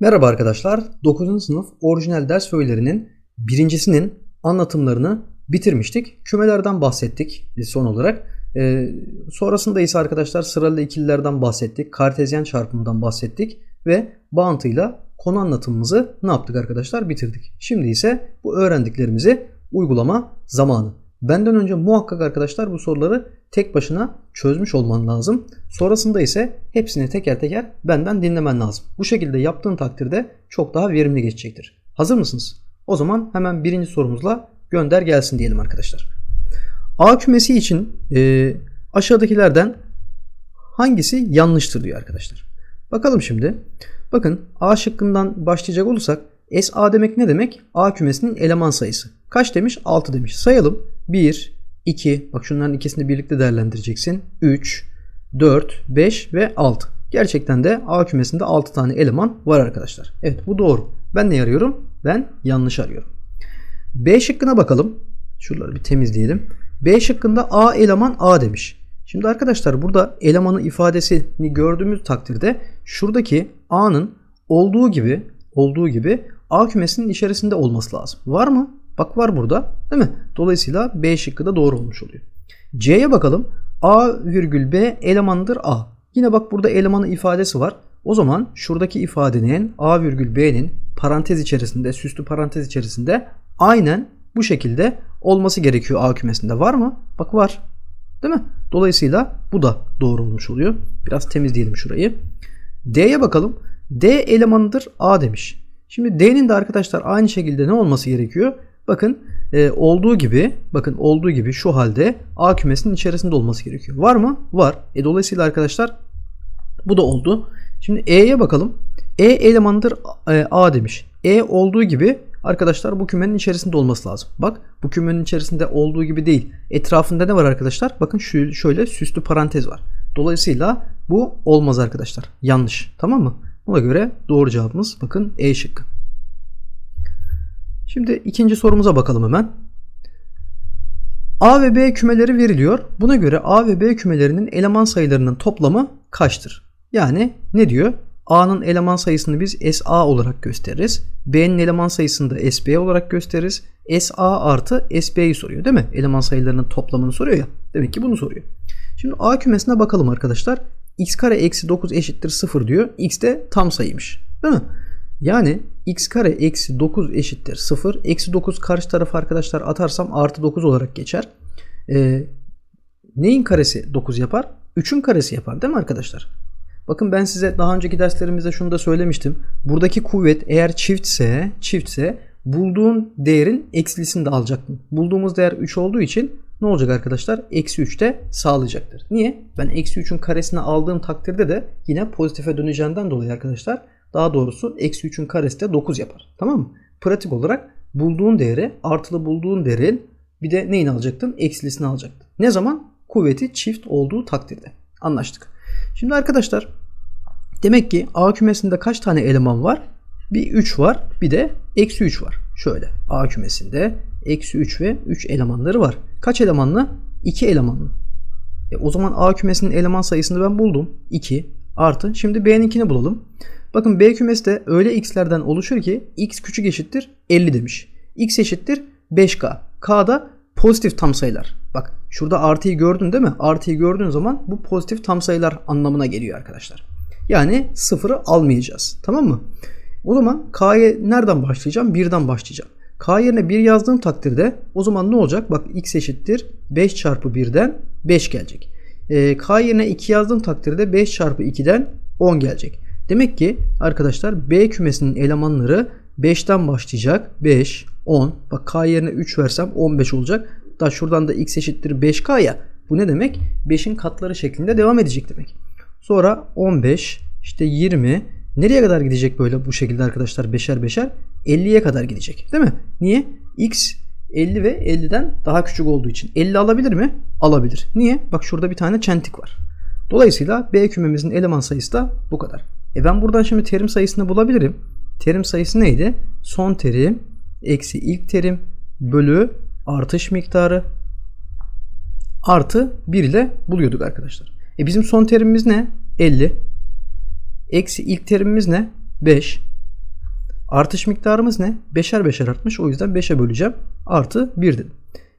Merhaba arkadaşlar. 9. sınıf orijinal ders öğelerinin birincisinin anlatımlarını bitirmiştik. Kümelerden bahsettik son olarak. Ee, sonrasında ise arkadaşlar sıralı ikililerden bahsettik. Kartezyen çarpımından bahsettik. Ve bağıntıyla konu anlatımımızı ne yaptık arkadaşlar? Bitirdik. Şimdi ise bu öğrendiklerimizi uygulama zamanı. Benden önce muhakkak arkadaşlar bu soruları tek başına çözmüş olman lazım. Sonrasında ise hepsini teker teker benden dinlemen lazım. Bu şekilde yaptığın takdirde çok daha verimli geçecektir. Hazır mısınız? O zaman hemen birinci sorumuzla gönder gelsin diyelim arkadaşlar. A kümesi için e, aşağıdakilerden hangisi yanlıştır diyor arkadaşlar. Bakalım şimdi. Bakın A şıkkından başlayacak olursak SA demek ne demek? A kümesinin eleman sayısı. Kaç demiş? 6 demiş. Sayalım. 1, 2, bak şunların ikisini birlikte değerlendireceksin. 3, 4, 5 ve 6. Gerçekten de A kümesinde 6 tane eleman var arkadaşlar. Evet bu doğru. Ben ne arıyorum? Ben yanlış arıyorum. B şıkkına bakalım. Şuraları bir temizleyelim. B şıkkında A eleman A demiş. Şimdi arkadaşlar burada elemanı ifadesini gördüğümüz takdirde şuradaki A'nın olduğu gibi olduğu gibi A kümesinin içerisinde olması lazım. Var mı? Bak var burada değil mi? Dolayısıyla B şıkkı da doğru olmuş oluyor. C'ye bakalım. A virgül B elemandır A. Yine bak burada elemanı ifadesi var. O zaman şuradaki ifadenin A virgül B'nin parantez içerisinde, süslü parantez içerisinde aynen bu şekilde olması gerekiyor A kümesinde. Var mı? Bak var. Değil mi? Dolayısıyla bu da doğru olmuş oluyor. Biraz temizleyelim şurayı. D'ye bakalım. D elemanıdır A demiş. Şimdi D'nin de arkadaşlar aynı şekilde ne olması gerekiyor? Bakın e, olduğu gibi bakın olduğu gibi şu halde A kümesinin içerisinde olması gerekiyor. Var mı? Var. E, dolayısıyla arkadaşlar bu da oldu. Şimdi E'ye bakalım. E elemanıdır e, A demiş. E olduğu gibi arkadaşlar bu kümenin içerisinde olması lazım. Bak bu kümenin içerisinde olduğu gibi değil. Etrafında ne var arkadaşlar? Bakın şu şöyle süslü parantez var. Dolayısıyla bu olmaz arkadaşlar. Yanlış. Tamam mı? Ona göre doğru cevabımız bakın E şıkkı. Şimdi ikinci sorumuza bakalım hemen. A ve B kümeleri veriliyor. Buna göre A ve B kümelerinin eleman sayılarının toplamı kaçtır? Yani ne diyor? A'nın eleman sayısını biz SA olarak gösteririz. B'nin eleman sayısını da SB olarak gösteririz. SA artı SB'yi soruyor değil mi? Eleman sayılarının toplamını soruyor ya. Demek ki bunu soruyor. Şimdi A kümesine bakalım arkadaşlar. x kare eksi 9 eşittir 0 diyor. x de tam sayıymış. Değil mi? Yani x kare eksi 9 eşittir 0. Eksi 9 karşı tarafa arkadaşlar atarsam artı 9 olarak geçer. Ee, neyin karesi 9 yapar? 3'ün karesi yapar değil mi arkadaşlar? Bakın ben size daha önceki derslerimizde şunu da söylemiştim. Buradaki kuvvet eğer çiftse, çiftse bulduğun değerin eksilisini de alacaktım. Bulduğumuz değer 3 olduğu için ne olacak arkadaşlar? Eksi 3 de sağlayacaktır. Niye? Ben eksi 3'ün karesini aldığım takdirde de yine pozitife döneceğinden dolayı arkadaşlar daha doğrusu eksi 3'ün karesi de 9 yapar. Tamam mı? Pratik olarak bulduğun değeri artılı bulduğun değerin bir de neyini alacaktın? Eksilisini alacaktın. Ne zaman? Kuvveti çift olduğu takdirde. Anlaştık. Şimdi arkadaşlar demek ki A kümesinde kaç tane eleman var? Bir 3 var bir de eksi 3 var. Şöyle A kümesinde eksi 3 ve 3 elemanları var. Kaç elemanlı? 2 elemanlı. E, o zaman A kümesinin eleman sayısını ben buldum. 2 artı. Şimdi B'ninkini bulalım. Bakın B kümesi de öyle x'lerden oluşur ki x küçük eşittir 50 demiş. x eşittir 5k. k da pozitif tam sayılar. Bak şurada artıyı gördün değil mi? Artıyı gördüğün zaman bu pozitif tam sayılar anlamına geliyor arkadaşlar. Yani sıfırı almayacağız. Tamam mı? O zaman k'ya nereden başlayacağım? 1'den başlayacağım. k yerine 1 yazdığım takdirde o zaman ne olacak? Bak x eşittir 5 çarpı 1'den 5 gelecek. E, k yerine 2 yazdığım takdirde 5 çarpı 2'den 10 gelecek. Demek ki arkadaşlar B kümesinin elemanları 5'ten başlayacak. 5, 10. Bak K yerine 3 versem 15 olacak. Da şuradan da x eşittir 5K ya. Bu ne demek? 5'in katları şeklinde devam edecek demek. Sonra 15, işte 20. Nereye kadar gidecek böyle bu şekilde arkadaşlar beşer beşer? 50'ye kadar gidecek. Değil mi? Niye? X 50 ve 50'den daha küçük olduğu için. 50 alabilir mi? Alabilir. Niye? Bak şurada bir tane çentik var. Dolayısıyla B kümemizin eleman sayısı da bu kadar. E ben buradan şimdi terim sayısını bulabilirim. Terim sayısı neydi? Son terim eksi ilk terim bölü artış miktarı artı 1 ile buluyorduk arkadaşlar. E bizim son terimimiz ne? 50. Eksi ilk terimimiz ne? 5. Artış miktarımız ne? Beşer beşer artmış. O yüzden 5'e böleceğim. Artı 1 dedim.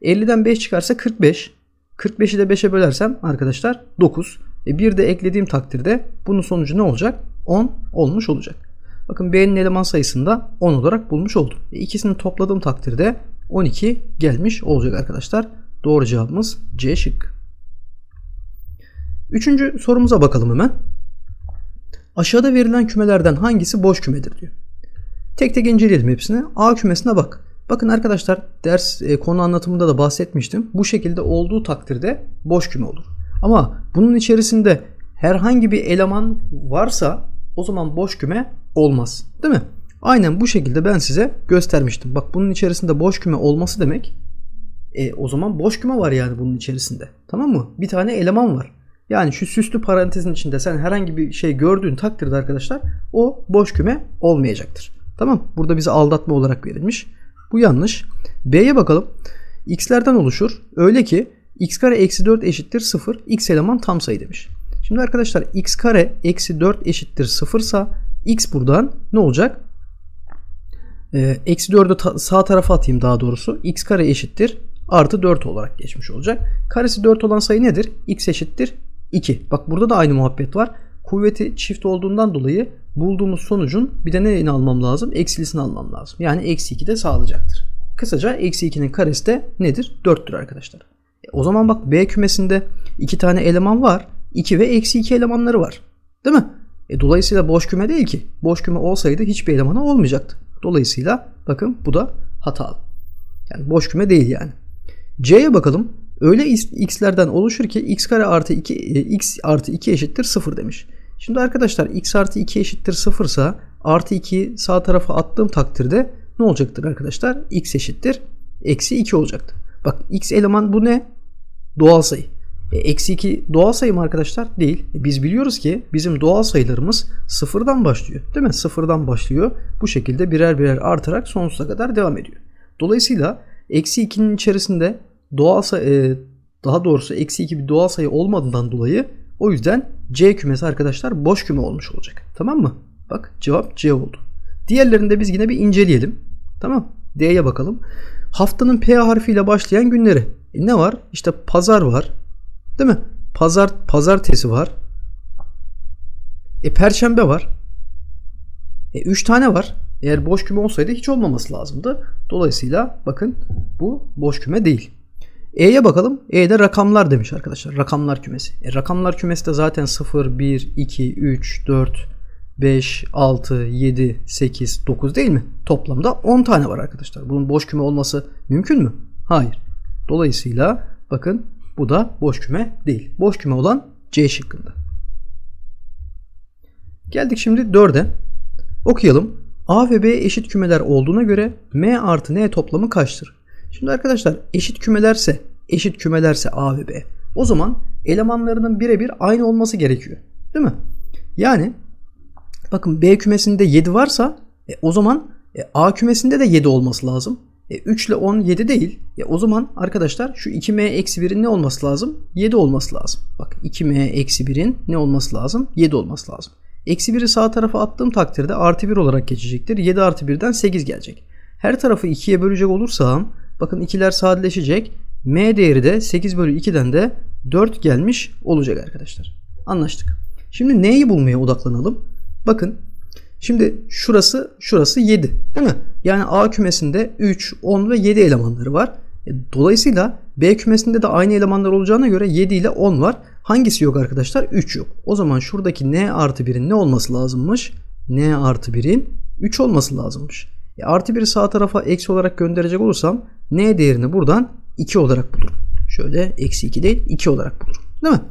50'den 5 çıkarsa 45. 45'i de 5'e bölersem arkadaşlar 9. E 1 de eklediğim takdirde bunun sonucu ne olacak? 10 olmuş olacak. Bakın B'nin eleman sayısında 10 olarak bulmuş oldum. E ikisini topladığım takdirde 12 gelmiş olacak arkadaşlar. Doğru cevabımız C şık. Üçüncü sorumuza bakalım hemen. Aşağıda verilen kümelerden hangisi boş kümedir diyor. Tek tek inceleyelim hepsini. A kümesine bak. Bakın arkadaşlar ders e, konu anlatımında da bahsetmiştim. Bu şekilde olduğu takdirde boş küme olur. Ama bunun içerisinde herhangi bir eleman varsa o zaman boş küme olmaz. Değil mi? Aynen bu şekilde ben size göstermiştim. Bak bunun içerisinde boş küme olması demek e, o zaman boş küme var yani bunun içerisinde. Tamam mı? Bir tane eleman var. Yani şu süslü parantezin içinde sen herhangi bir şey gördüğün takdirde arkadaşlar o boş küme olmayacaktır. Tamam Burada bize aldatma olarak verilmiş. Bu yanlış. B'ye bakalım. X'lerden oluşur. Öyle ki x kare eksi 4 eşittir 0. X eleman tam sayı demiş. Şimdi arkadaşlar x kare eksi 4 eşittir 0 sa x buradan ne olacak? Ee, eksi 4'ü ta- sağ tarafa atayım daha doğrusu. x kare eşittir artı 4 olarak geçmiş olacak. Karesi 4 olan sayı nedir? x eşittir 2. Bak burada da aynı muhabbet var. Kuvveti çift olduğundan dolayı bulduğumuz sonucun bir de neyini almam lazım? Eksilisini almam lazım. Yani eksi 2 de sağlayacaktır. Kısaca eksi 2'nin karesi de nedir? 4'tür arkadaşlar. E, o zaman bak B kümesinde iki tane eleman var. 2 ve eksi 2 elemanları var. Değil mi? E, dolayısıyla boş küme değil ki. Boş küme olsaydı hiçbir elemanı olmayacaktı. Dolayısıyla bakın bu da hatalı. Yani boş küme değil yani. C'ye bakalım. Öyle x'lerden oluşur ki x kare artı 2 e, x artı 2 eşittir 0 demiş. Şimdi arkadaşlar x artı 2 eşittir 0 ise artı 2 sağ tarafa attığım takdirde ne olacaktır arkadaşlar? x eşittir eksi 2 olacaktır. Bak x eleman bu ne? Doğal sayı. E, eksi 2 doğal sayı mı arkadaşlar? Değil. E, biz biliyoruz ki bizim doğal sayılarımız sıfırdan başlıyor. Değil mi? Sıfırdan başlıyor. Bu şekilde birer birer artarak sonsuza kadar devam ediyor. Dolayısıyla eksi 2'nin içerisinde doğal sayı, e, daha doğrusu eksi 2 bir doğal sayı olmadığından dolayı o yüzden C kümesi arkadaşlar boş küme olmuş olacak. Tamam mı? Bak cevap C oldu. Diğerlerini de biz yine bir inceleyelim. Tamam. D'ye bakalım. Haftanın P harfiyle başlayan günleri. E ne var? İşte pazar var. Değil mi? Pazar pazartesi var. E perşembe var. E 3 tane var. Eğer boş küme olsaydı hiç olmaması lazımdı. Dolayısıyla bakın bu boş küme değil. E'ye bakalım. E'de rakamlar demiş arkadaşlar. Rakamlar kümesi. E, rakamlar kümesi de zaten 0, 1, 2, 3, 4, 5, 6, 7, 8, 9 değil mi? Toplamda 10 tane var arkadaşlar. Bunun boş küme olması mümkün mü? Hayır. Dolayısıyla bakın bu da boş küme değil. Boş küme olan C şıkkında. Geldik şimdi 4'e. Okuyalım. A ve B eşit kümeler olduğuna göre M artı N toplamı kaçtır? Şimdi arkadaşlar eşit kümelerse eşit kümelerse A ve B o zaman elemanlarının birebir aynı olması gerekiyor. Değil mi? Yani bakın B kümesinde 7 varsa e, o zaman e, A kümesinde de 7 olması lazım. E, 3 ile 10 7 değil. E, o zaman arkadaşlar şu 2m eksi 1'in ne olması lazım? 7 olması lazım. Bak 2m eksi 1'in ne olması lazım? 7 olması lazım. Eksi 1'i sağ tarafa attığım takdirde artı 1 olarak geçecektir. 7 artı 1'den 8 gelecek. Her tarafı 2'ye bölecek olursam bakın ikiler sadeleşecek. M değeri de 8 bölü 2'den de 4 gelmiş olacak arkadaşlar. Anlaştık. Şimdi neyi bulmaya odaklanalım? Bakın Şimdi şurası şurası 7 değil mi? Yani A kümesinde 3, 10 ve 7 elemanları var. E, dolayısıyla B kümesinde de aynı elemanlar olacağına göre 7 ile 10 var. Hangisi yok arkadaşlar? 3 yok. O zaman şuradaki N artı 1'in ne olması lazımmış? N artı 1'in 3 olması lazımmış. E, artı 1'i sağ tarafa eksi olarak gönderecek olursam N değerini buradan 2 olarak bulurum. Şöyle eksi 2 değil 2 olarak bulurum. Değil mi?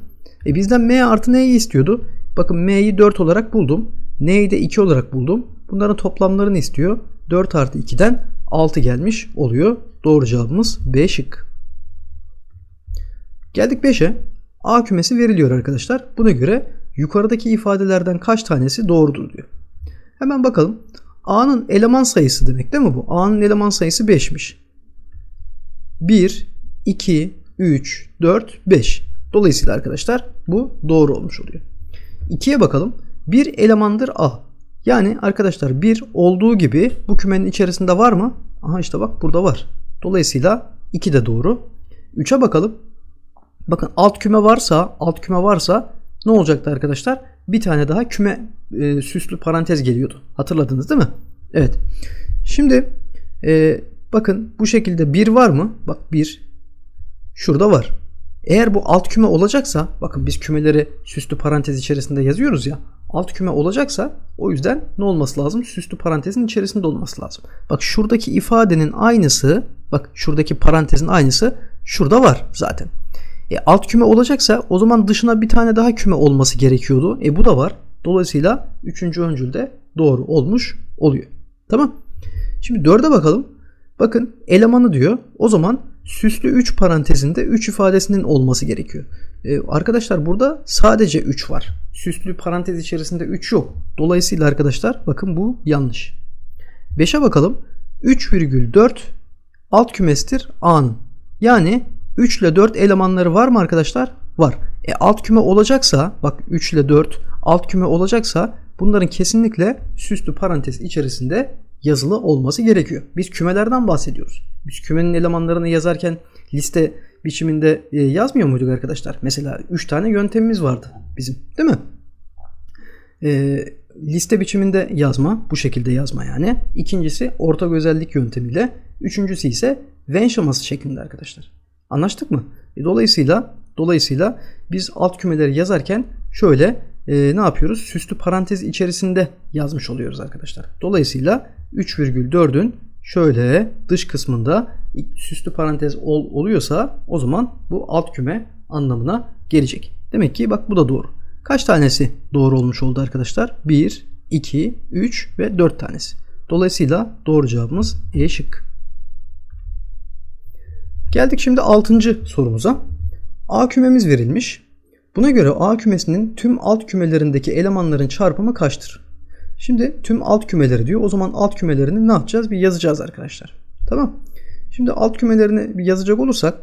E bizden M artı N'yi istiyordu. Bakın M'yi 4 olarak buldum. N'yi de 2 olarak buldum. Bunların toplamlarını istiyor. 4 artı 2'den 6 gelmiş oluyor. Doğru cevabımız B şık. Geldik 5'e. A kümesi veriliyor arkadaşlar. Buna göre yukarıdaki ifadelerden kaç tanesi doğrudur diyor. Hemen bakalım. A'nın eleman sayısı demek değil mi bu? A'nın eleman sayısı 5'miş. 1, 2, 3, 4, 5. Dolayısıyla arkadaşlar bu doğru olmuş oluyor. 2'ye bakalım. Bir elemandır A. Yani arkadaşlar 1 olduğu gibi bu kümenin içerisinde var mı? Aha işte bak burada var. Dolayısıyla 2 de doğru. 3'e bakalım. Bakın alt küme varsa, alt küme varsa ne olacaktı arkadaşlar? Bir tane daha küme e, süslü parantez geliyordu. Hatırladınız değil mi? Evet. Şimdi e, bakın bu şekilde 1 var mı? Bak 1 şurada var. Eğer bu alt küme olacaksa bakın biz kümeleri süslü parantez içerisinde yazıyoruz ya. Alt küme olacaksa o yüzden ne olması lazım? Süslü parantezin içerisinde olması lazım. Bak şuradaki ifadenin aynısı bak şuradaki parantezin aynısı şurada var zaten. E, alt küme olacaksa o zaman dışına bir tane daha küme olması gerekiyordu. E bu da var. Dolayısıyla üçüncü öncül de doğru olmuş oluyor. Tamam. Şimdi 4'e bakalım. Bakın elemanı diyor. O zaman süslü 3 parantezinde 3 ifadesinin olması gerekiyor. Ee, arkadaşlar burada sadece 3 var. Süslü parantez içerisinde 3 yok. Dolayısıyla arkadaşlar bakın bu yanlış. 5'e bakalım. 3,4 alt kümestir A'nın. Yani 3 ile 4 elemanları var mı arkadaşlar? Var. E alt küme olacaksa bak 3 ile 4 alt küme olacaksa bunların kesinlikle süslü parantez içerisinde yazılı olması gerekiyor. Biz kümelerden bahsediyoruz. Biz kümenin elemanlarını yazarken liste biçiminde e, yazmıyor muyduk arkadaşlar? Mesela 3 tane yöntemimiz vardı bizim değil mi? E, liste biçiminde yazma bu şekilde yazma yani. İkincisi ortak özellik yöntemiyle. Üçüncüsü ise Venn şeması şeklinde arkadaşlar. Anlaştık mı? E, dolayısıyla dolayısıyla biz alt kümeleri yazarken şöyle e, ne yapıyoruz? Süslü parantez içerisinde yazmış oluyoruz arkadaşlar. Dolayısıyla 3,4'ün şöyle dış kısmında süslü parantez ol, oluyorsa o zaman bu alt küme anlamına gelecek. Demek ki bak bu da doğru. Kaç tanesi doğru olmuş oldu arkadaşlar? 1, 2, 3 ve 4 tanesi. Dolayısıyla doğru cevabımız E şık. Geldik şimdi 6. sorumuza. A kümemiz verilmiş. Buna göre A kümesinin tüm alt kümelerindeki elemanların çarpımı kaçtır? Şimdi tüm alt kümeleri diyor. O zaman alt kümelerini ne yapacağız? Bir yazacağız arkadaşlar. Tamam. Şimdi alt kümelerini bir yazacak olursak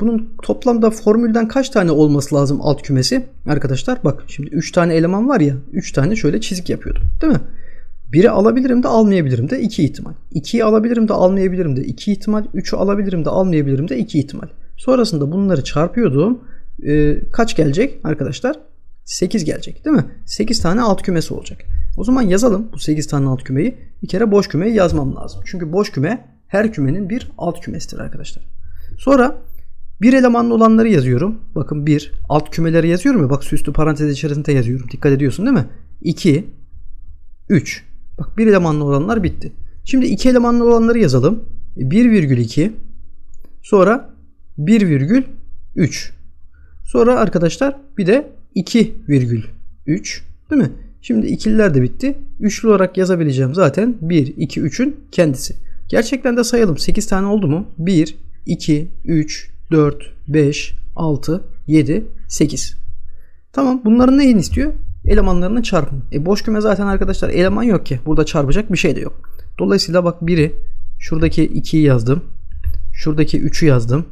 bunun toplamda formülden kaç tane olması lazım alt kümesi? Arkadaşlar bak şimdi 3 tane eleman var ya 3 tane şöyle çizik yapıyordum. Değil mi? Biri alabilirim de almayabilirim de 2 ihtimal. 2'yi alabilirim de almayabilirim de 2 ihtimal. 3'ü alabilirim de almayabilirim de 2 ihtimal. Sonrasında bunları çarpıyordum. Ee, kaç gelecek arkadaşlar? 8 gelecek değil mi? 8 tane alt kümesi olacak. O zaman yazalım bu 8 tane alt kümeyi. Bir kere boş kümeyi yazmam lazım. Çünkü boş küme her kümenin bir alt kümesidir arkadaşlar. Sonra bir elemanlı olanları yazıyorum. Bakın bir alt kümeleri yazıyorum ya. Bak süslü parantez içerisinde yazıyorum. Dikkat ediyorsun değil mi? 2 3 Bak bir elemanlı olanlar bitti. Şimdi iki elemanlı olanları yazalım. 1,2 sonra 1,3 sonra arkadaşlar bir de 2,3 değil mi? Şimdi ikililer de bitti. Üçlü olarak yazabileceğim zaten 1, 2, 3'ün kendisi. Gerçekten de sayalım. 8 tane oldu mu? 1, 2, 3, 4, 5, 6, 7, 8. Tamam bunların neyini istiyor? Elemanlarının çarpımı. E boş küme zaten arkadaşlar eleman yok ki. Burada çarpacak bir şey de yok. Dolayısıyla bak biri şuradaki 2'yi yazdım. Şuradaki 3'ü yazdım.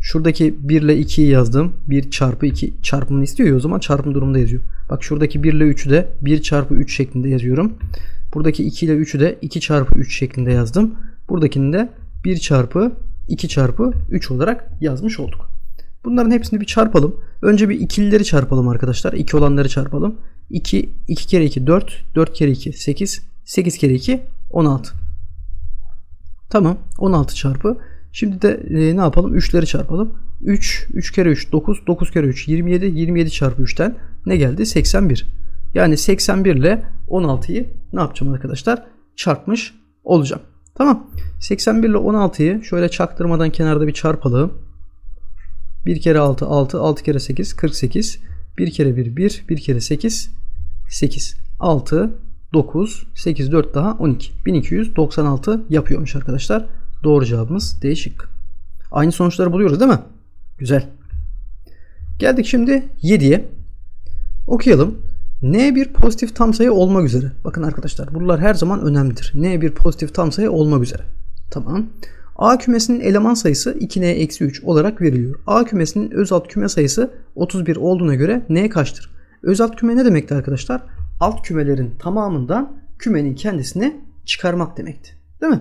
Şuradaki 1 ile 2'yi yazdım. 1 çarpı 2 çarpımını istiyor ya o zaman çarpım durumunda yazıyor. Bak şuradaki 1 ile 3'ü de 1 çarpı 3 şeklinde yazıyorum. Buradaki 2 ile 3'ü de 2 çarpı 3 şeklinde yazdım. Buradakini de 1 çarpı 2 çarpı 3 olarak yazmış olduk. Bunların hepsini bir çarpalım. Önce bir ikilileri çarpalım arkadaşlar. 2 olanları çarpalım. 2, 2 kere 2 4, 4 kere 2 8, 8 kere 2 16. Tamam 16 çarpı Şimdi de e, ne yapalım? 3'leri çarpalım. 3, 3 kere 3 9, 9 kere 3 27, 27 çarpı 3'ten ne geldi? 81. Yani 81 ile 16'yı ne yapacağım arkadaşlar? Çarpmış olacağım. Tamam. 81 ile 16'yı şöyle çaktırmadan kenarda bir çarpalım. 1 kere 6 6, 6 kere 8 48. 1 kere 1 1, 1 kere 8 8. 6, 9, 8, 4 daha 12. 1296 yapıyormuş arkadaşlar. Doğru cevabımız D şık. Aynı sonuçları buluyoruz değil mi? Güzel. Geldik şimdi 7'ye. Okuyalım. N bir pozitif tam sayı olmak üzere. Bakın arkadaşlar bunlar her zaman önemlidir. N bir pozitif tam sayı olmak üzere. Tamam. A kümesinin eleman sayısı 2N-3 olarak veriliyor. A kümesinin öz alt küme sayısı 31 olduğuna göre N kaçtır? Öz alt küme ne demekti arkadaşlar? alt kümelerin tamamından kümenin kendisini çıkarmak demekti. Değil mi?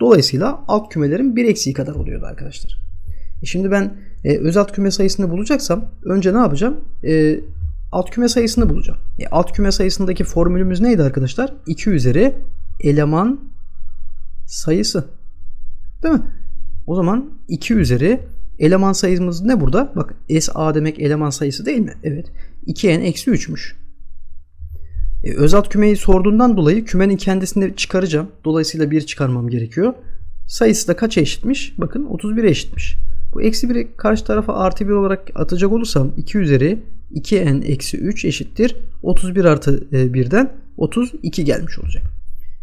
Dolayısıyla alt kümelerin bir eksiği kadar oluyordu arkadaşlar. E şimdi ben e, öz alt küme sayısını bulacaksam önce ne yapacağım? E, alt küme sayısını bulacağım. E, alt küme sayısındaki formülümüz neydi arkadaşlar? 2 üzeri eleman sayısı. Değil mi? O zaman 2 üzeri eleman sayımız ne burada? Bak SA demek eleman sayısı değil mi? Evet. 2n eksi 3'müş. E, öz alt kümeyi sorduğundan dolayı kümenin kendisini çıkaracağım. Dolayısıyla 1 çıkarmam gerekiyor. Sayısı da kaça eşitmiş? Bakın 31'e eşitmiş. Bu eksi 1'i karşı tarafa artı 1 olarak atacak olursam 2 üzeri 2n eksi 3 eşittir. 31 artı 1'den 32 gelmiş olacak.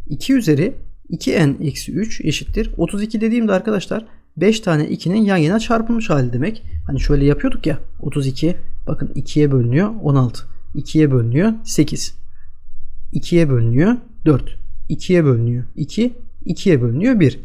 2 üzeri 2n eksi 3 eşittir. 32 dediğimde arkadaşlar 5 tane 2'nin yan yana çarpılmış hali demek. Hani şöyle yapıyorduk ya 32 bakın 2'ye bölünüyor 16. 2'ye bölünüyor 8. 2'ye bölünüyor 4. 2'ye bölünüyor 2. 2'ye bölünüyor 1.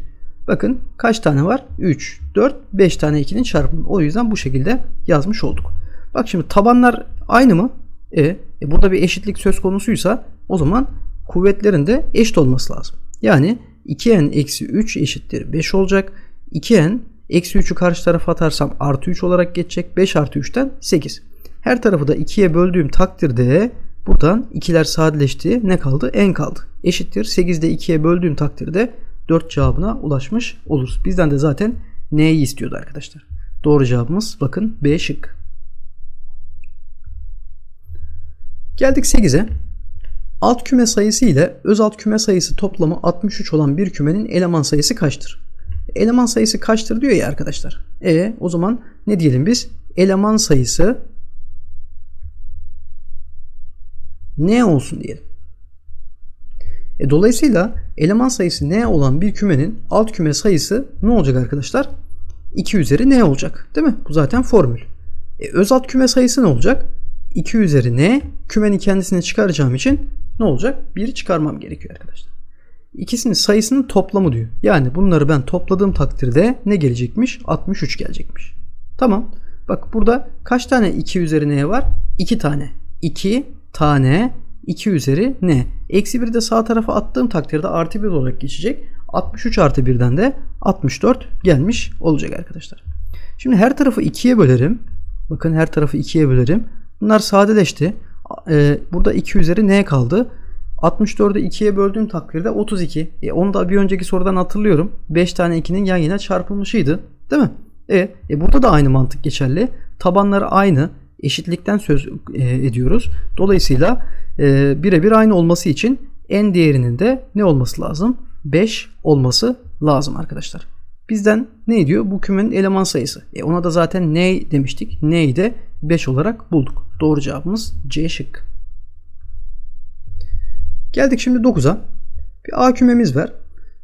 Bakın kaç tane var? 3, 4, 5 tane 2'nin çarpımı. O yüzden bu şekilde yazmış olduk. Bak şimdi tabanlar aynı mı? E, e burada bir eşitlik söz konusuysa o zaman kuvvetlerin de eşit olması lazım. Yani 2n eksi 3 eşittir 5 olacak. 2n eksi 3'ü karşı tarafa atarsam artı 3 olarak geçecek. 5 artı 3'ten 8. Her tarafı da 2'ye böldüğüm takdirde buradan 2'ler sadeleşti. Ne kaldı? n kaldı. Eşittir. 8'de 2'ye böldüğüm takdirde 4 cevabına ulaşmış oluruz. Bizden de zaten n'yi istiyordu arkadaşlar. Doğru cevabımız bakın B şık. Geldik 8'e. Alt küme sayısı ile öz alt küme sayısı toplamı 63 olan bir kümenin eleman sayısı kaçtır? Eleman sayısı kaçtır diyor ya arkadaşlar. E o zaman ne diyelim biz? Eleman sayısı ne olsun diyelim. E, dolayısıyla eleman sayısı n olan bir kümenin alt küme sayısı ne olacak arkadaşlar? 2 üzeri n olacak. Değil mi? Bu zaten formül. E, öz alt küme sayısı ne olacak? 2 üzeri n kümenin kendisini çıkaracağım için ne olacak? 1 çıkarmam gerekiyor arkadaşlar. İkisinin sayısının toplamı diyor. Yani bunları ben topladığım takdirde ne gelecekmiş? 63 gelecekmiş. Tamam. Bak burada kaç tane 2 üzeri n var? 2 tane. 2 tane 2 üzeri n. Eksi 1'i de sağ tarafa attığım takdirde artı 1 olarak geçecek. 63 artı 1'den de 64 gelmiş olacak arkadaşlar. Şimdi her tarafı 2'ye bölerim. Bakın her tarafı 2'ye bölerim. Bunlar sadeleşti. Ee, burada 2 üzeri n kaldı. 64'ü 2'ye böldüğüm takdirde 32. E, onu da bir önceki sorudan hatırlıyorum. 5 tane 2'nin yan yana çarpılmışıydı. Değil mi? E, e burada da aynı mantık geçerli. Tabanları aynı. Eşitlikten söz e, ediyoruz. Dolayısıyla e, birebir aynı olması için n değerinin de ne olması lazım? 5 olması lazım arkadaşlar. Bizden ne diyor? Bu kümenin eleman sayısı. E ona da zaten ne demiştik. Neyi de 5 olarak bulduk. Doğru cevabımız C şık. Geldik şimdi 9'a. Bir A kümemiz var.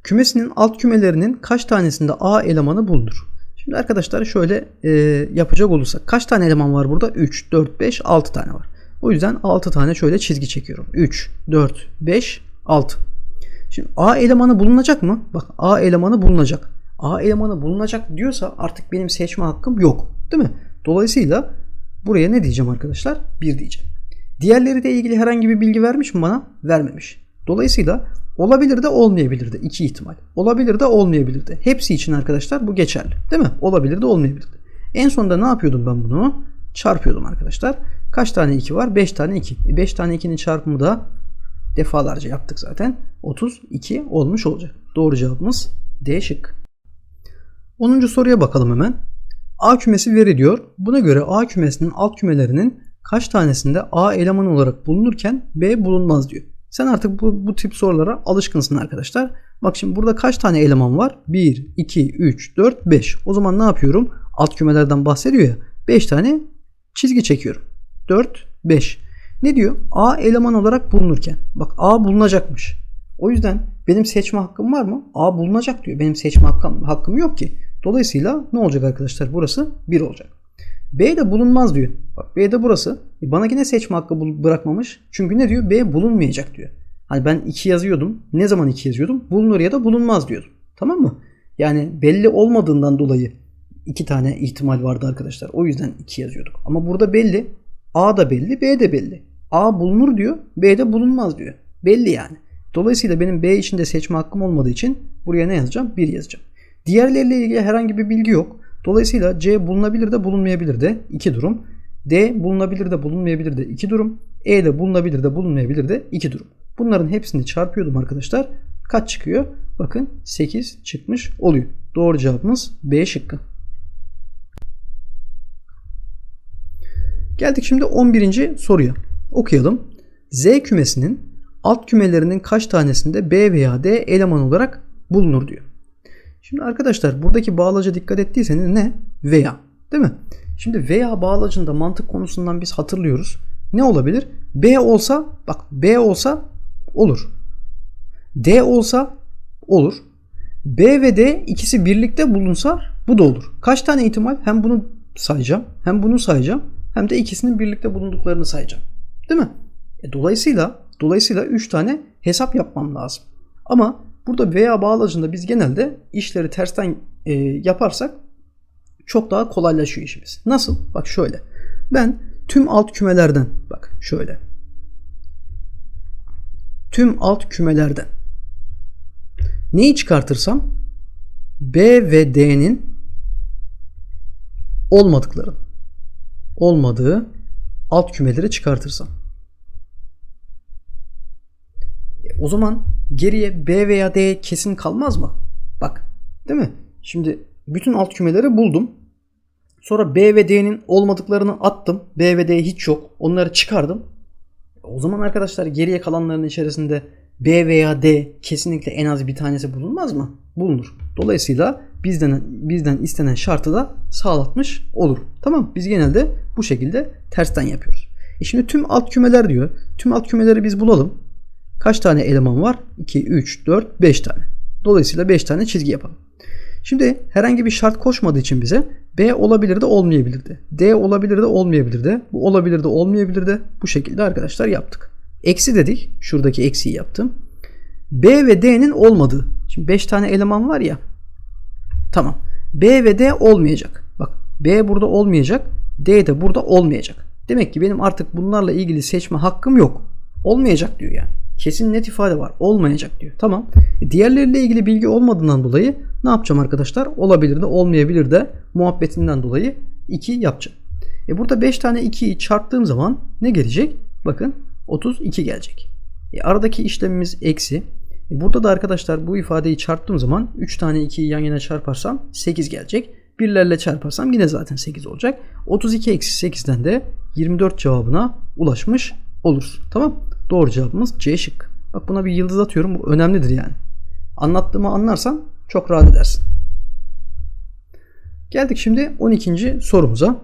Kümesinin alt kümelerinin kaç tanesinde A elemanı bulunur? Şimdi arkadaşlar şöyle e, yapacak olursak kaç tane eleman var burada? 3, 4, 5, 6 tane var. O yüzden 6 tane şöyle çizgi çekiyorum. 3, 4, 5, 6. Şimdi A elemanı bulunacak mı? Bak A elemanı bulunacak. A elemanı bulunacak diyorsa artık benim seçme hakkım yok. Değil mi? Dolayısıyla buraya ne diyeceğim arkadaşlar? 1 diyeceğim. Diğerleri de ilgili herhangi bir bilgi vermiş mi bana? Vermemiş. Dolayısıyla olabilir de olmayabilir de iki ihtimal. Olabilir de olmayabilir de. Hepsi için arkadaşlar bu geçerli. Değil mi? Olabilir de olmayabilir de. En sonunda ne yapıyordum ben bunu? Çarpıyordum arkadaşlar. Kaç tane 2 var? 5 tane 2. 5 tane 2'nin çarpımı da defalarca yaptık zaten. 32 olmuş olacak. Doğru cevabımız D şık. 10. soruya bakalım hemen. A kümesi veriliyor. Buna göre A kümesinin alt kümelerinin kaç tanesinde A eleman olarak bulunurken B bulunmaz diyor. Sen artık bu, bu tip sorulara alışkınsın arkadaşlar. Bak şimdi burada kaç tane eleman var? 1, 2, 3, 4, 5. O zaman ne yapıyorum? Alt kümelerden bahsediyor ya. 5 tane çizgi çekiyorum. 4, 5. Ne diyor? A eleman olarak bulunurken. Bak A bulunacakmış. O yüzden benim seçme hakkım var mı? A bulunacak diyor. Benim seçme hakkım, hakkım yok ki. Dolayısıyla ne olacak arkadaşlar? Burası 1 olacak. B de bulunmaz diyor. Bak B de burası. E bana yine seçme hakkı bırakmamış. Çünkü ne diyor? B bulunmayacak diyor. Hani ben 2 yazıyordum. Ne zaman 2 yazıyordum? Bulunur ya da bulunmaz diyordum. Tamam mı? Yani belli olmadığından dolayı iki tane ihtimal vardı arkadaşlar. O yüzden 2 yazıyorduk. Ama burada belli. A da belli, B de belli. A bulunur diyor. B de bulunmaz diyor. Belli yani. Dolayısıyla benim B içinde seçme hakkım olmadığı için buraya ne yazacağım? 1 yazacağım. Diğerleriyle ilgili herhangi bir bilgi yok. Dolayısıyla C bulunabilir de bulunmayabilir de 2 durum. D bulunabilir de bulunmayabilir de 2 durum. E de bulunabilir de bulunmayabilir de 2 durum. Bunların hepsini çarpıyordum arkadaşlar. Kaç çıkıyor? Bakın 8 çıkmış oluyor. Doğru cevabımız B şıkkı. Geldik şimdi 11. soruya. Okuyalım. Z kümesinin alt kümelerinin kaç tanesinde B veya D eleman olarak bulunur diyor. Şimdi arkadaşlar buradaki bağlaca dikkat ettiyseniz ne? Veya. Değil mi? Şimdi veya bağlacında mantık konusundan biz hatırlıyoruz. Ne olabilir? B olsa bak B olsa olur. D olsa olur. B ve D ikisi birlikte bulunsa bu da olur. Kaç tane ihtimal? Hem bunu sayacağım hem bunu sayacağım hem de ikisinin birlikte bulunduklarını sayacağım. Değil mi? E, dolayısıyla dolayısıyla 3 tane hesap yapmam lazım. Ama burada veya bağlacında biz genelde işleri tersten e, yaparsak çok daha kolaylaşıyor işimiz. Nasıl? Bak şöyle. Ben tüm alt kümelerden bak şöyle. Tüm alt kümelerden neyi çıkartırsam B ve D'nin olmadıkları olmadığı alt kümeleri çıkartırsam. E, o zaman geriye B veya D kesin kalmaz mı? Bak değil mi? Şimdi bütün alt kümeleri buldum. Sonra B ve D'nin olmadıklarını attım. B ve D hiç yok. Onları çıkardım. O zaman arkadaşlar geriye kalanların içerisinde B veya D kesinlikle en az bir tanesi bulunmaz mı? Bulunur. Dolayısıyla bizden bizden istenen şartı da sağlatmış olur. Tamam biz genelde bu şekilde tersten yapıyoruz. E şimdi tüm alt kümeler diyor. Tüm alt kümeleri biz bulalım. Kaç tane eleman var? 2, 3, 4, 5 tane. Dolayısıyla 5 tane çizgi yapalım. Şimdi herhangi bir şart koşmadığı için bize B olabilir de olmayabilir de. D olabilir de olmayabilir de. Bu olabilir de olmayabilir de. Bu şekilde arkadaşlar yaptık. Eksi dedik. Şuradaki eksiyi yaptım. B ve D'nin olmadığı. Şimdi 5 tane eleman var ya. Tamam. B ve D olmayacak. Bak B burada olmayacak. D de burada olmayacak. Demek ki benim artık bunlarla ilgili seçme hakkım yok. Olmayacak diyor yani. Kesin net ifade var. Olmayacak diyor. Tamam. E diğerleriyle ilgili bilgi olmadığından dolayı ne yapacağım arkadaşlar? Olabilir de olmayabilir de muhabbetinden dolayı 2 yapacağım. E burada 5 tane 2'yi çarptığım zaman ne gelecek? Bakın 32 gelecek. E aradaki işlemimiz eksi. Burada da arkadaşlar bu ifadeyi çarptığım zaman 3 tane 2'yi yan yana çarparsam 8 gelecek. Birlerle çarparsam yine zaten 8 olacak. 32 eksi 8'den de 24 cevabına ulaşmış oluruz. Tamam. Doğru cevabımız C şık. Bak buna bir yıldız atıyorum. Bu önemlidir yani. Anlattığımı anlarsan çok rahat edersin. Geldik şimdi 12. sorumuza.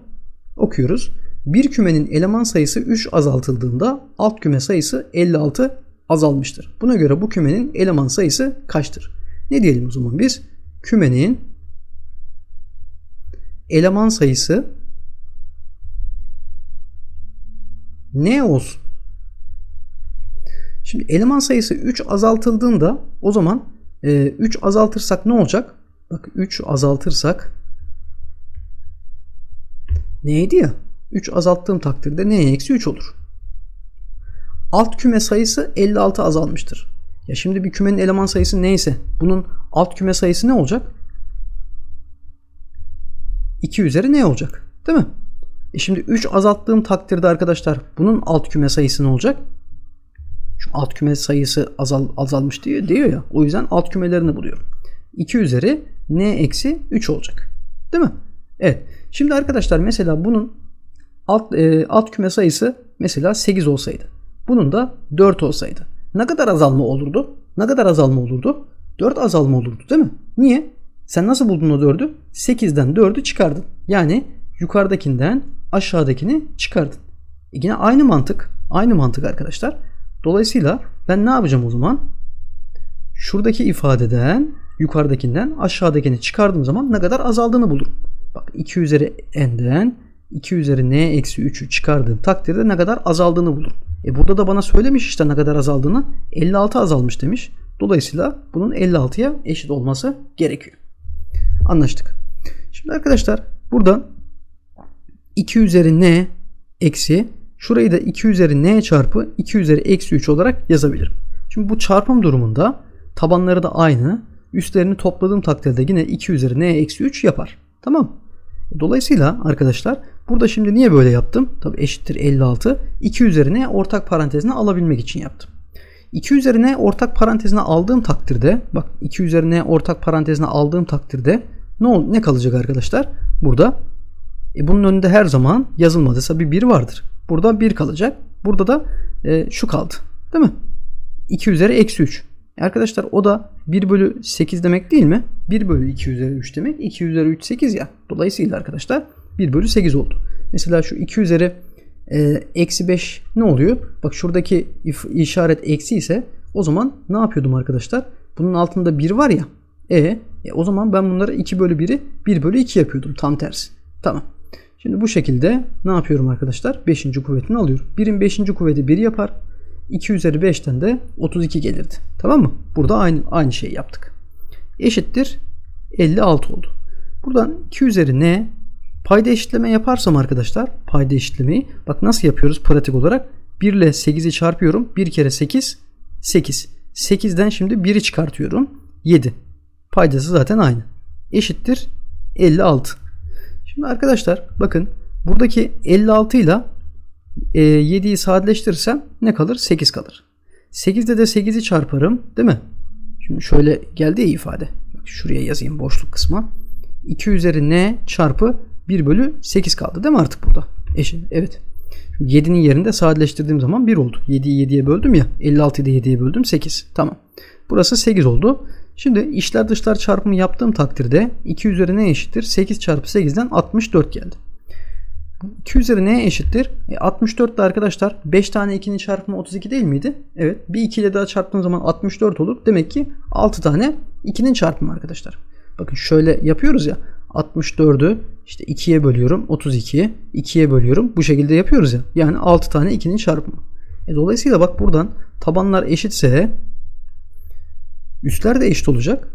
Okuyoruz. Bir kümenin eleman sayısı 3 azaltıldığında alt küme sayısı 56 azalmıştır. Buna göre bu kümenin eleman sayısı kaçtır? Ne diyelim o zaman biz? Kümenin eleman sayısı ne olsun? Şimdi eleman sayısı 3 azaltıldığında o zaman e, 3 azaltırsak ne olacak? Bak 3 azaltırsak neydi ya? 3 azalttığım takdirde neye eksi 3 olur. Alt küme sayısı 56 azalmıştır. Ya şimdi bir kümenin eleman sayısı neyse bunun alt küme sayısı ne olacak? 2 üzeri ne olacak? Değil mi? E şimdi 3 azalttığım takdirde arkadaşlar bunun alt küme sayısı ne olacak? Şu alt küme sayısı azal, azalmış diyor, diyor ya. O yüzden alt kümelerini buluyorum. 2 üzeri n eksi 3 olacak. Değil mi? Evet. Şimdi arkadaşlar mesela bunun alt, e, alt küme sayısı mesela 8 olsaydı. Bunun da 4 olsaydı. Ne kadar azalma olurdu? Ne kadar azalma olurdu? 4 azalma olurdu değil mi? Niye? Sen nasıl buldun o 4'ü? 8'den 4'ü çıkardın. Yani yukarıdakinden aşağıdakini çıkardın. E yine aynı mantık. Aynı mantık arkadaşlar. Dolayısıyla ben ne yapacağım o zaman? Şuradaki ifadeden yukarıdakinden aşağıdakini çıkardığım zaman ne kadar azaldığını bulurum. Bak 2 üzeri n'den 2 üzeri n eksi 3'ü çıkardığım takdirde ne kadar azaldığını bulurum. E burada da bana söylemiş işte ne kadar azaldığını. 56 azalmış demiş. Dolayısıyla bunun 56'ya eşit olması gerekiyor. Anlaştık. Şimdi arkadaşlar burada 2 üzeri n eksi Şurayı da 2 üzeri n çarpı 2 üzeri eksi 3 olarak yazabilirim. Şimdi bu çarpım durumunda tabanları da aynı. Üstlerini topladığım takdirde yine 2 üzeri n eksi 3 yapar. Tamam. Dolayısıyla arkadaşlar burada şimdi niye böyle yaptım? Tabi eşittir 56. 2 üzerine ortak parantezine alabilmek için yaptım. 2 üzerine ortak parantezine aldığım takdirde bak 2 üzerine ortak parantezine aldığım takdirde ne ol ne kalacak arkadaşlar? Burada e bunun önünde her zaman yazılmadıysa bir 1 vardır. Burada 1 kalacak. Burada da e, şu kaldı. Değil mi? 2 üzeri eksi 3. Arkadaşlar o da 1 bölü 8 demek değil mi? 1 bölü 2 üzeri 3 demek. 2 üzeri 3 8 ya. Dolayısıyla arkadaşlar 1 bölü 8 oldu. Mesela şu 2 üzeri e, eksi 5 ne oluyor? Bak şuradaki işaret eksi ise o zaman ne yapıyordum arkadaşlar? Bunun altında 1 var ya. E, e o zaman ben bunları 2 bölü 1'i 1 bölü 2 yapıyordum. Tam tersi. Tamam. Şimdi bu şekilde ne yapıyorum arkadaşlar? 5. kuvvetini alıyorum. 1'in 5. kuvveti 1 yapar. 2 üzeri 5'ten de 32 gelirdi. Tamam mı? Burada aynı aynı şeyi yaptık. Eşittir 56 oldu. Buradan 2 üzeri n payda eşitleme yaparsam arkadaşlar payda eşitlemeyi bak nasıl yapıyoruz pratik olarak 1 ile 8'i çarpıyorum. 1 kere 8 8. 8'den şimdi 1'i çıkartıyorum. 7. Paydası zaten aynı. Eşittir 56. Şimdi arkadaşlar bakın buradaki 56 ile e, 7'yi sadeleştirirsem ne kalır? 8 kalır. 8'de de 8'i çarparım değil mi? Şimdi şöyle geldi ya ifade. Şuraya yazayım boşluk kısma. 2 üzeri n çarpı 1 bölü 8 kaldı değil mi artık burada? Eşit. Evet. 7'nin yerinde sadeleştirdiğim zaman 1 oldu. 7'yi 7'ye böldüm ya. 56'yı da 7'ye böldüm 8. Tamam. Burası 8 oldu. Şimdi içler dışlar çarpımı yaptığım takdirde 2 üzeri ne eşittir? 8 çarpı 8'den 64 geldi. 2 üzeri neye eşittir? E 64 de arkadaşlar 5 tane 2'nin çarpımı 32 değil miydi? Evet. Bir 2 ile daha çarptığım zaman 64 olur. Demek ki 6 tane 2'nin çarpımı arkadaşlar. Bakın şöyle yapıyoruz ya. 64'ü işte 2'ye bölüyorum 32'ye 2'ye bölüyorum. Bu şekilde yapıyoruz ya. Yani 6 tane 2'nin çarpımı. E dolayısıyla bak buradan tabanlar eşitse üstler de eşit olacak.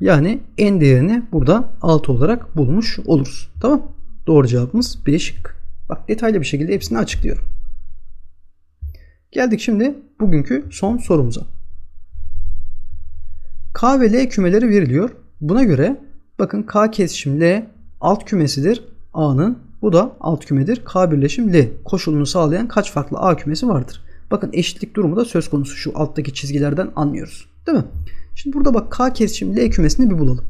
Yani en değerini burada 6 olarak bulmuş oluruz. Tamam Doğru cevabımız B şık. Bak detaylı bir şekilde hepsini açıklıyorum. Geldik şimdi bugünkü son sorumuza. K ve L kümeleri veriliyor. Buna göre bakın K kesişim L alt kümesidir A'nın. Bu da alt kümedir. K birleşim L koşulunu sağlayan kaç farklı A kümesi vardır? Bakın eşitlik durumu da söz konusu. Şu alttaki çizgilerden anlıyoruz. Değil mi? Şimdi burada bak K kesişim L kümesini bir bulalım.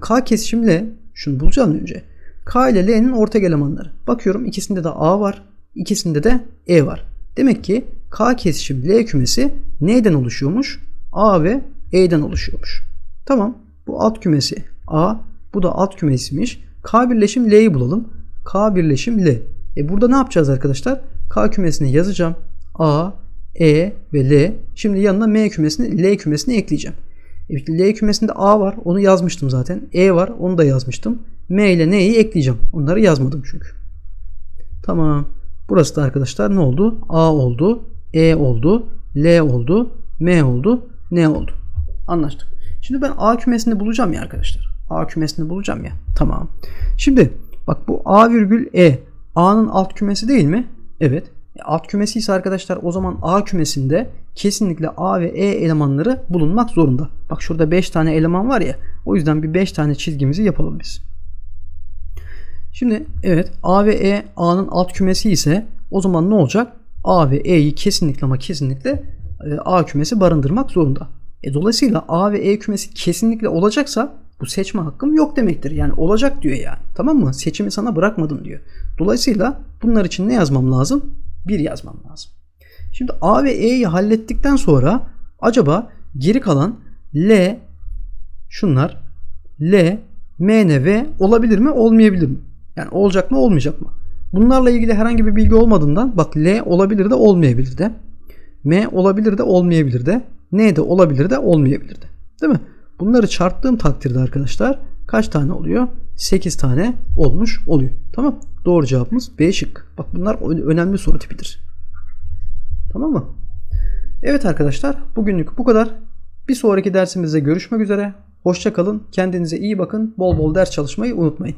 K kesişim L şunu bulacağım önce. K ile L'nin ortak elemanları. Bakıyorum ikisinde de A var. ikisinde de E var. Demek ki K kesişim L kümesi neyden oluşuyormuş? A ve E'den oluşuyormuş. Tamam. Bu alt kümesi A. Bu da alt kümesiymiş. K birleşim L'yi bulalım. K birleşim L. E burada ne yapacağız arkadaşlar? K kümesini yazacağım. A, E ve L. Şimdi yanına M kümesini, L kümesini ekleyeceğim. Evet, L kümesinde A var. Onu yazmıştım zaten. E var. Onu da yazmıştım. M ile N'yi ekleyeceğim. Onları yazmadım çünkü. Tamam. Burası da arkadaşlar ne oldu? A oldu. E oldu. L oldu. M oldu. N oldu. Anlaştık. Şimdi ben A kümesini bulacağım ya arkadaşlar. A kümesini bulacağım ya. Tamam. Şimdi bak bu A virgül E A'nın alt kümesi değil mi? Evet. E, alt kümesi ise arkadaşlar o zaman A kümesinde kesinlikle A ve E elemanları bulunmak zorunda. Bak şurada 5 tane eleman var ya. O yüzden bir 5 tane çizgimizi yapalım biz. Şimdi evet A ve E A'nın alt kümesi ise o zaman ne olacak? A ve E'yi kesinlikle ama kesinlikle e, A kümesi barındırmak zorunda. E, dolayısıyla A ve E kümesi kesinlikle olacaksa bu seçme hakkım yok demektir. Yani olacak diyor yani. Tamam mı? Seçimi sana bırakmadım diyor. Dolayısıyla bunlar için ne yazmam lazım? 1 yazmam lazım. Şimdi A ve E'yi hallettikten sonra acaba geri kalan L şunlar L, M, N, V olabilir mi? Olmayabilir mi? Yani olacak mı olmayacak mı? Bunlarla ilgili herhangi bir bilgi olmadığından bak L olabilir de olmayabilir de. M olabilir de olmayabilir de. N de olabilir de olmayabilir de. Değil mi? Bunları çarptığım takdirde arkadaşlar kaç tane oluyor? 8 tane olmuş oluyor. Tamam. Doğru cevabımız B şık. Bak bunlar önemli soru tipidir. Tamam mı? Evet arkadaşlar bugünlük bu kadar. Bir sonraki dersimizde görüşmek üzere. Hoşça kalın. Kendinize iyi bakın. Bol bol ders çalışmayı unutmayın.